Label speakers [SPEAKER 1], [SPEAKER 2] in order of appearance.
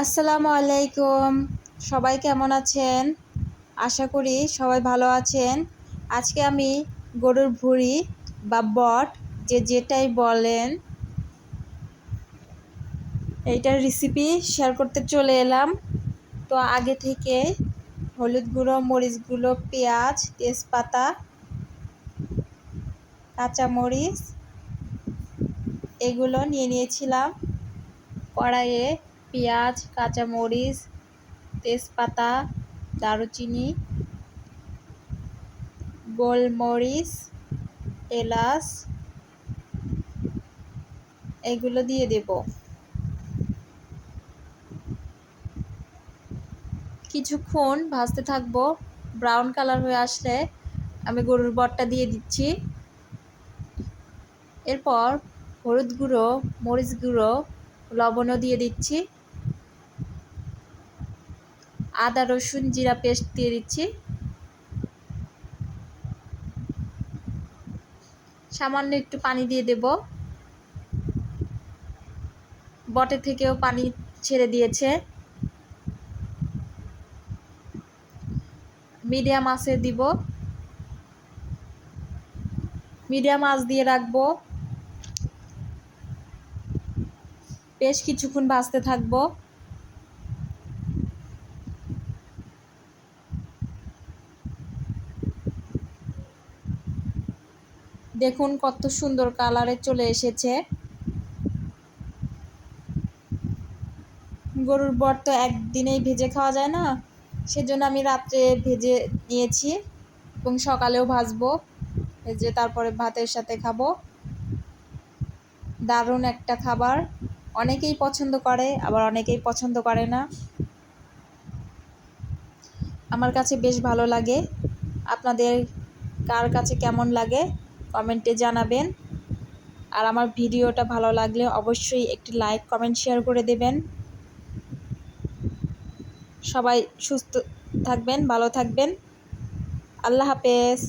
[SPEAKER 1] আসসালামু আলাইকুম। সবাই কেমন আছেন? আশা করি সবাই ভালো আছেন। আজকে আমি গরুর ভুঁড়ি বা বট, যে যেটাই বলেন, এইটার রেসিপি শেয়ার করতে চলে এলাম। তো আগে থেকে হলুদ গুঁড়ো, মরিচ গুঁড়ো, পেঁয়াজ, তেজপাতা, কাঁচামরিচ, এগুলো নিয়ে নিয়েছিলাম কড়াইয়ে। পেঁয়াজ, কাঁচামরিচ, তেজপাতা, দারুচিনি, গোলমরিচ, এলাচ, এগুলো দিয়ে দেব। কিছুক্ষণ ভাজতে থাকব। ব্রাউন কালার হয়ে আসলে আমি গরুর বটটা দিয়ে দিচ্ছি। এরপর হলুদ গুঁড়ো, মরিচ গুঁড়ো, লবণও দিয়ে দিচ্ছি। আদা, রসুন, জিরা পেস্ট দিয়ে দিচ্ছি। সামান্য একটু পানি দিয়ে দেব। বটে থেকেও পানি ছেড়ে দিয়েছে। মিডিয়াম আঁচে দিব। মিডিয়াম আঁচ দিয়ে রাখব। বেশ কিছুক্ষণ ভাজতে থাকব। দেখুন কত সুন্দর কালারে চলে এসেছে। গরুর বট তো একদিনেই ভেজে খাওয়া যায় না, সেজন্য আমি রাত্রে ভেজে নিয়েছি এবং সকালেও ভাজবো। ভেজে তারপরে ভাতের সাথে খাব। দারুণ একটা খাবার। অনেকেই পছন্দ করে, আবার অনেকেই পছন্দ করে না। আমার কাছে বেশ ভালো লাগে। আপনাদের কার কাছে কেমন লাগে? কমেন্টে জানাবেন। আর আমার ভিডিওটা ভালো লাগলে অবশ্যই একটি লাইক, কমেন্ট, শেয়ার করে দেবেন। সবাই সুস্থ থাকবেন, ভালো থাকবেন। আল্লাহ হাফেজ।